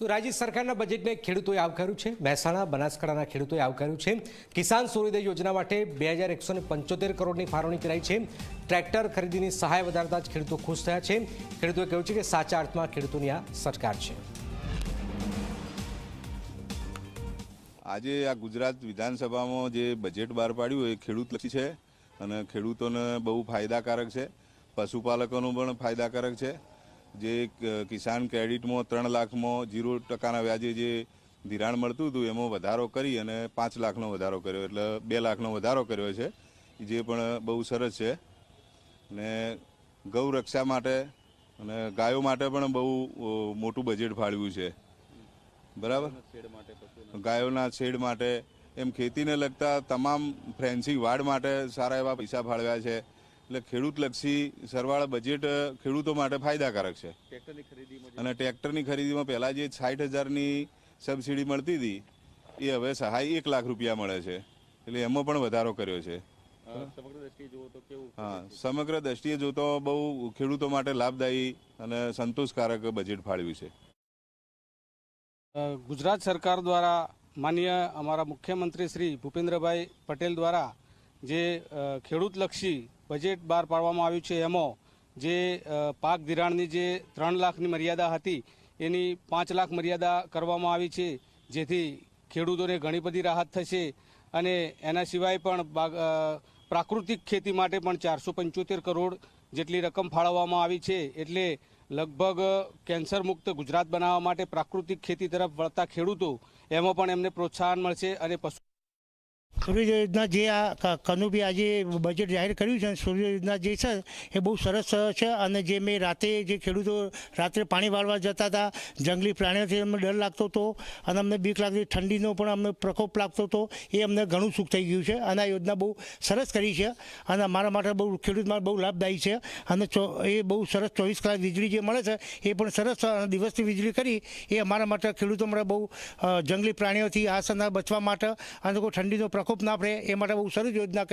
તો રાજ્ય સરકારના બજેટને ખેડૂતોએ આવકાર્યું છે. મહેસાણા, બનાસકાંઠાના ખેડૂતોએ આવકાર્યું છે. કિસાન સૂર્યોદય યોજના માટે બે હજાર એકસો પંચોતેર કરોડની ફાળવણી કરાઈ છે. ટ્રેક્ટર ખરીદીની સહાય વધારતા જ ખેડૂતો ખુશ થયા છે. ખેડૂતોએ કહ્યું છે કે સાચા અર્થમાં ખેડૂતોની આ સરકાર છે. આજે આ ગુજરાત વિધાનસભામાં જે બજેટ બહાર પાડ્યું એ ખેડૂતલક્ષી છે અને ખેડૂતોને બહુ ફાયદાકારક છે. પશુપાલકોનું પણ ફાયદાકારક છે. જે કિસાન ક્રેડિટમાં ત્રણ લાખમાં જીરો ટકાના વ્યાજે જે ધિરાણ મળતું હતું એમાં વધારો કરી અને પાંચ લાખનો વધારો કર્યો. એટલે બે લાખનો વધારો કર્યો છે જે પણ બહુ સરસ છે. ને ગૌ રક્ષા માટે અને ગાયો માટે પણ બહુ મોટું બજેટ ફાળવ્યું છે. બરાબર? ગાયોના શેડ માટે એમ ખેતીને લગતા તમામ ફ્રેન્સી વાડ માટે સારા એવા પૈસા ફાળવ્યા છે. એટલે ખેડૂતલક્ષી સરવાળા બજેટ ખેડૂતો માટે ફાયદાકારક છે. અને ટ્રેક્ટરની ખરીદીમાં પહેલાં જે સાઠ હજારની સબસિડી મળતી હતી એ હવે સહાય એક લાખ રૂપિયા મળે છે. એટલે એમાં પણ વધારો કર્યો છે. હા સમગ્ર દ્રષ્ટિએ જોતો બહુ ખેડૂતો માટે લાભદાયી અને સંતોષકારક બજેટ ફાળવ્યું છે. ગુજરાત સરકાર દ્વારા માન્ય અમારા મુખ્યમંત્રી શ્રી ભૂપેન્દ્રભાઈ પટેલ દ્વારા જે ખેડૂતલક્ષી બજેટ બહાર પાડવામાં આવ્યું છે. એમાં જે પાક ધિરાણની જે ત્રણ લાખની મર્યાદા હતી, એની પાંચ લાખ મર્યાદા કરવામાં આવી છે. જેથી ખેડૂતોને ઘણી બધી રાહત થશે અને એના સિવાય પણ પ્રાકૃતિક ખેતી માટે પણ ચારસો પંચોતેર કરોડ જેટલી રકમ ફાળવવામાં આવી છે. એટલે લગભગ કેન્સર મુક્ત ગુજરાત બનાવવા માટે પ્રાકૃતિક ખેતી તરફ વળતા ખેડૂતો એમાં પણ એમને પ્રોત્સાહન મળશે અને પશુ સૂર્ય યોજના જે આ ક- કનુભાઈ આજે બજેટ જાહેર કર્યું છે સૂર્ય યોજના જે છે એ બહુ સરસ છે અને જે મેં રાતે જે ખેડૂતો રાત્રે પાણી વાળવા જતા હતા, જંગલી પ્રાણીઓથી અમને ડર લાગતો હતો અને અમને બીક લાગતી, ઠંડીનો પણ અમને પ્રકોપ લાગતો હતો, એ અમને ઘણું સુખ થઈ ગયું છે અને આ યોજના બહુ સરસ કરી છે અને અમારા માટે બહુ ખેડૂત માટે બહુ લાભદાયી છે અને એ બહુ સરસ ચોવીસ કલાક વીજળી જે મળે છે એ પણ સરસ દિવસની વીજળી કરી એ અમારા માટે ખેડૂતો માટે બહુ જંગલી પ્રાણીઓથી આ સના બચવા માટે અને કોઈ ઠંડીનો પ્રકોપ ના પડે એ માટે બહુ સરસ યોજના